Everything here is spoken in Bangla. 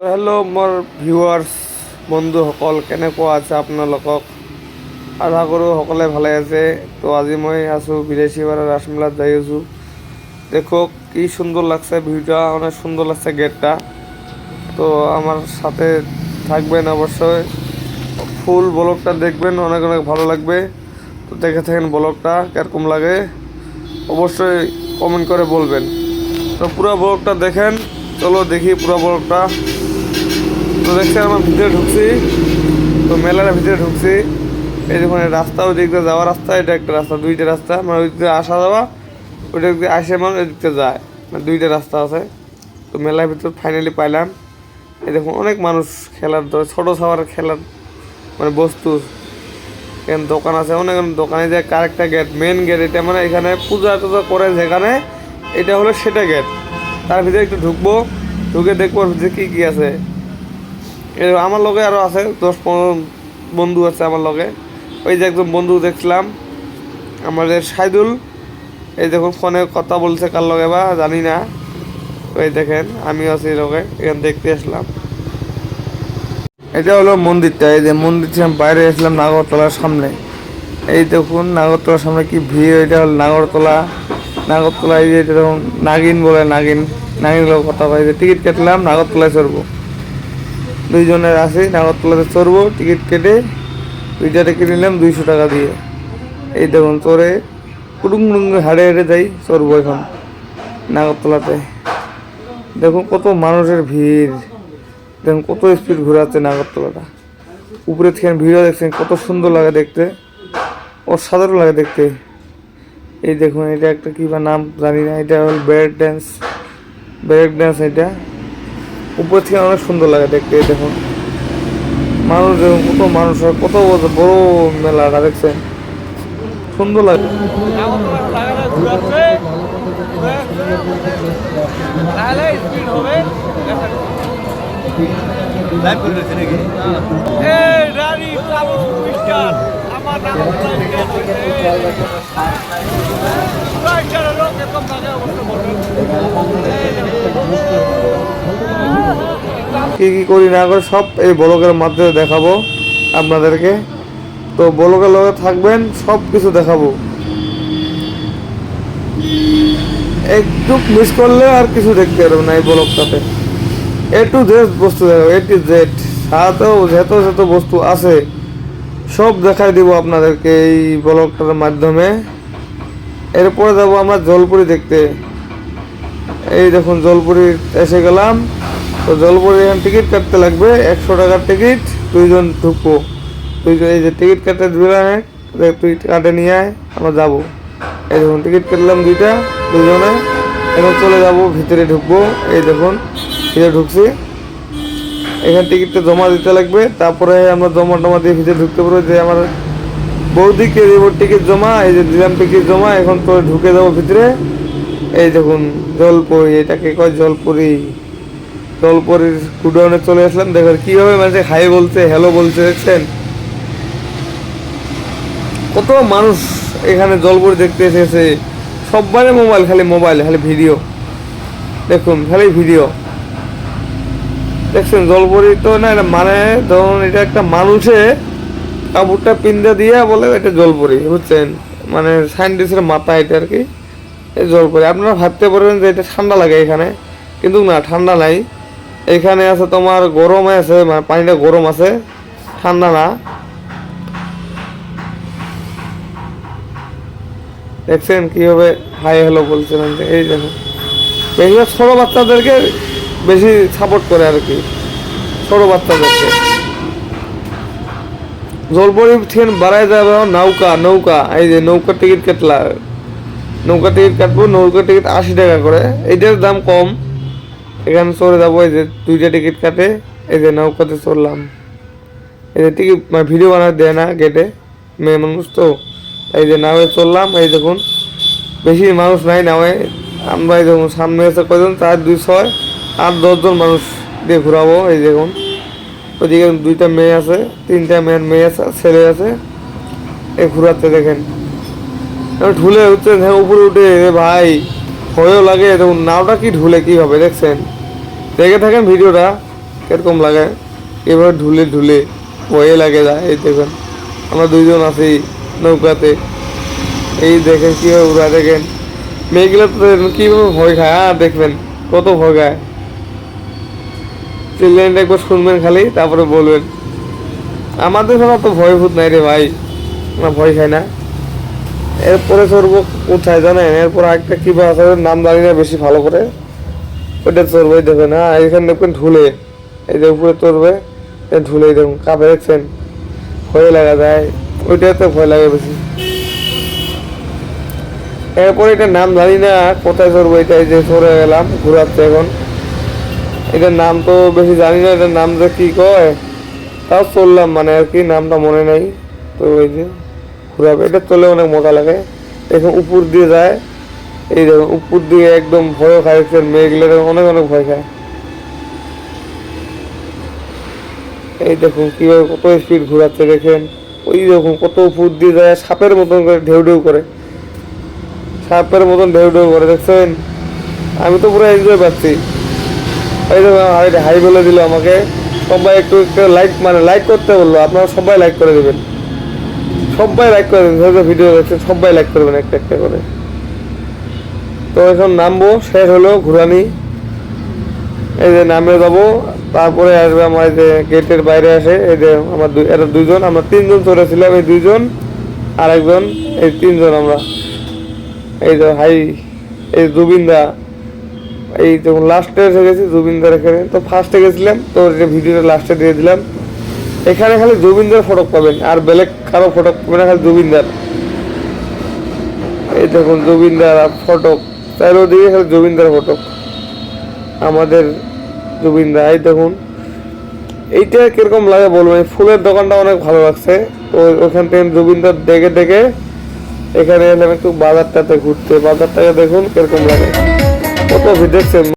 হেল্ল' মোৰ ভিউৱাৰ্ছ বন্ধুসকল কেনেকুৱা আছে আপোনালোকক? আশা কৰোঁ সকলোৱে ভালে আছে। তো আজি মই আছোঁ বিদেশিপাড়া রাসমেলাত যাই আছোঁ। দেখো কি সুন্দর লাগছে ভিউটা, অনেক সুন্দর লাগছে গেটটা। তো আমার সাথে থাকবেন অবশ্যই ফুল ব্লগটা দেখবেন, অনেক অনেক ভালো লাগবে। তো দেখে থাকেন ব্লগটা, কীরকম লাগে। অবশ্যই কমেন্ট করে বলবেন। তো পুরো ব্লগটা দেখেন। চলো দেখি পুরো ব্লগটা। তো দেখছেন আমার ভিতরে ঢুকছি। তো মেলার ভিতরে ঢুকছি। এই দেখুন রাস্তা ওই যাওয়ার রাস্তা, এটা একটা রাস্তা, দুইটা রাস্তা। মানে ওই আসা যাওয়া ওই দিক আসে মানে ওই দিক যায়। মানে দুইটা রাস্তা আছে। তো মেলার ভিতর ফাইনালি পাইলাম। এই দেখুন, অনেক মানুষ খেলার ছোট সবার খেলার মানে বস্তু। এখানে দোকান আছে, অনেক দোকানে। যে কারেক্টা গেট মেন গেট এটা মানে এখানে পূজা টুজা করে যেখানে, এটা হলো সেটা গেট তার ভিতরে একটু ঢুকবো, ঢুকে দেখব ভিতরে কী কী আছে। আমার লগে আরও আছে, দশ পনেরো বন্ধু আছে আমার লগে। ওই যে একজন বন্ধু দেখছিলাম আমাদের সাইদুল। এই দেখুন, ফোনে কথা বলছে কার লগে বা, জানি না। ওই দেখেন, আমিও আছি লগে, এখানে দেখতে আসলাম। এটা হলো মন্দিরটা, এই যে মন্দির বাইরে এসলাম নাগরতলার সামনে। এই দেখুন, নাগরতলার সামনে কি ভিড়, এটা হলো নাগরতলা। নাগরতলা এই যে দেখুন, নাগিন বলে নাগিন। নাগিন কথা যে টিকিট কাটলাম, নাগরতলায় চড়বো। দুইজনের আছি নাগরতলাতে চড়বো, টিকিট কেটে দুইটা টিকিট নিলাম দুইশো টাকা দিয়ে। এই দেখুন, চড়ে কুটুং কুটুং হাড়ে হাড়ে যাই, চড়বো এখন নাগরতলাতে দেখুন কত মানুষের ভিড়। দেখুন কত স্পিড ঘোরাচ্ছে নাগরতলাটা উপরে থেকে ভিড়ও দেখছেন, কত সুন্দর লাগে দেখতে। অসাধারণ লাগে দেখতে। এই দেখুন, এটা একটা কি বা নাম জানি না, এটা হল ব্রেক ড্যান্স। ব্রেক ড্যান্স এটা। উপর থেকে অনেক সুন্দর লাগে দেখতে দেখুন মানুষ কত মানুষ কত বড় মেলাটা দেখছেন সুন্দর লাগে কি কি করি না করে সব এই ব্লগের মাধ্যমে দেখাবো আপনাদেরকে। তো ব্লগের লগে থাকবেন, সব কিছু দেখাবো। একটু মিস করলে আর কিছু দেখতে পারবে না এই ব্লগটাতে। এ টু জেড বস্তু দেখাবো এ টু জেড সাথেও যত যত বস্তু আছে, সব দেখাই দিব আপনাদেরকে এই ব্লগটার মাধ্যমে। এরপরে যাব আমরা জলপুরি দেখতে। এই দেখুন, জলপুরি এসে গেলাম। তো জলপুরি এখানে টিকিট কাটতে লাগবে, একশো টাকার টিকিট, দুইজন ঢুকবো। দুইজন এই যে টিকিট কাটতে দিলাম তুই কাটে নিয়ে আয়, আমরা যাব। এই দেখুন, টিকিট কাটলাম দুইটা, দুজনে, এখন চলে যাব, ভিতরে ঢুকবো। এই দেখুন, ভিতরে ঢুকছি। এখানে টিকিটটা জমা দিতে লাগবে, তারপরে আমরা জমা টমা দিয়ে ভিতরে ঢুকতে পারব যে আমার বৌদিকে দেবো টিকিট জমা, এই যে দিলাম টিকিট জমা, এখন তো ঢুকে যাব ভিতরে। এই দেখুন, জলপুরি, এটাকে কয় জলপুরি? জলপুরির গুডাউনে চলে আসলাম। দেখেন কীভাবে হাই বলছে হ্যালো বলছে, দেখছেন? কত মানুষ এখানে জলপুরি দেখতে এসেছে। মোবাইল খালি মোবাইল খালি ভিডিও দেখুন, খালি ভিডিও দেখছেন জলপুরি তো না, এটা মানে ধরুন এটা একটা মানুষে কাপড়টা পিন্দা দিয়ে বলে এটা জলপরি, বুঝছেন? মানে সাইন্টিস্টের মাথা এটা আর কি জলপুরি। আপনারা ভাবতে পারবেন যে এটা ঠান্ডা লাগে এখানে, কিন্তু না, ঠান্ডা নাই। এখানে আছে তোমার গরম আছে মানে পানিটা গরম আছে, ঠান্ডা না। দেখছেন কীভাবে হাই হ্যালো বলছেন এই দেখো বেশিরভাগ ছোটো বাচ্চাদেরকে বেশি সাপোর্ট করে আর কি, ছোটো বাচ্চাদেরকে। জলপরি থেকে বাড়ায় যাবে নৌকা নৌকা, এই যে নৌকার টিকিট কাটলা। নৌকা টিকিট কাটবো, নৌকা টিকিট আশি টাকা করে এইটার দাম কম। এখানে চলে যাব, এই যে দুইটা টিকিট কাটে, এই যে নৌকাতে চড়লাম। এই যে টিকিট মানে ভিডিও বানাতে দেয় না গেটে, মেয়ে মানুষ তো। এই যে নামে চললাম এই দেখুন, বেশি মানুষ নাই নামে আমরা এই দেখুন, সামনে আছে কয়জন? চার, দুই, ছয়, আট দশজন মানুষ দিয়ে ঘুরাবো, এই দেখুন। ওইদিকে দুইটা মেয়ে আছে, তিনটা মেয়ের মেয়ে আছে, ছেলে আছে। এই ঘুরাচ্ছে দেখেন। ঢুলে উঠছে হ্যাঁ উপরে উঠে এ ভাই, ভয়ও লাগে দেখুন, নাওটা কি ঢুলে কি হবে দেখছেন? দেখে থাকেন ভিডিওটা, কীরকম লাগে? এবার ঢুলে ঢুলে ভয়ে লাগে যায়, এই দেখেন। আমরা দুইজন আছি নৌকাতে। এই দেখেন কীভাবে উড়া দেখেন। মেয়েগুলো তো কীভাবে ভয় খায়? আর দেখবেন কত ভয় খায়। চিল্লাইনটা একবার শুনবেন খালি, তারপরে বলবেন। আমাদের ছাড়া তো ভয় ভূত নাই রে ভাই। আমরা ভয় খাই না। এরপরে চড়বো কোথায় জানেন? এরপর একটা কি আছে, নাম না, বেশি ভালো করে। ওইটা চড়বো দেখবেন হ্যাঁ এখানে দেখবেন ঢুলে, এই যে উপরে চড়বে ঢুলে দেখুন কাপে দেখছেন? ভয় লাগা যায় ওইটাতে ভয় লাগে বেশি। এরপরে এটার নাম জানি না, কোথায় চড়বো এটা, এই যে চড়ে গেলাম, ঘুরাচ্ছে এখন। এটার নাম তো বেশি জানি না, এটার নাম যে কি কয়, তাও চললাম মানে আর কি, নামটা মনে নাই। তো ওই যে, ঘুরাবে, এটা চলে অনেক মজা লাগে। দেখুন, উপর দিয়ে যায় এই উপর দিয়ে একদম ভয় খায় মেয়েগুলো অনেক অনেক ভয় খায়। এই দেখুন কীভাবে কত স্পিড ঘোরাচ্ছে, দেখেন। ওই দেখুন কত উপর দিয়ে যায়, সাপের মতন করে ঢেউ ঢেউ করে। সাপের মতন ঢেউ ঢেউ করে, দেখছেন? আমি তো পুরো এনজয় পাচ্ছি। এই দেখুন হাই বলে দিল আমাকে। সবাই একটু একটু লাইক মানে লাইক করতে বলল, আপনারা সবাই লাইক করে দেবেন। সবাই লাইক করে দেবেন ভিডিও দেখছেন, সবাই লাইক করবেন একটা একটা করে। তো এখন নামবো, শেষ হলো, ঘুরানি। এই যে নামে যাব, তারপরে আসবে আমার এই যে গেটের বাইরে আসে এই যে আমার দুই এরা দুইজন, আমরা তিনজন চলেছিলাম এই দুইজন আর একজন এই তিনজন আমরা। এই যে হাই, এই জুবিনদা, এই যখন লাস্টে এসে গেছি, জুবিনদার এখানে। তো ফার্স্টে গেছিলাম, তো যে ভিডিওটা লাস্টে দিয়ে দিলাম। এখানে খালি জুবিনদার ফটক পাবেন, আর বেলেগ কারও ফটক পাবেন খালি জুবিনদার। এই দেখুন জুবিনদার আর ফটক ওদিকে খালি জুবিনদার ফটো। আমাদের জুবিনদা, এই দেখুন। এইটা কীরকম লাগে বলব ফুলের দোকানটা অনেক ভালো লাগছে। তো ওখান থেকে জুবিনদার দেখে দেখে এখানে এলাম একটু বাজারটাতে ঘুরতে। বাজারটাকে দেখুন কীরকম লাগে। কত ভিড় দেখছেন?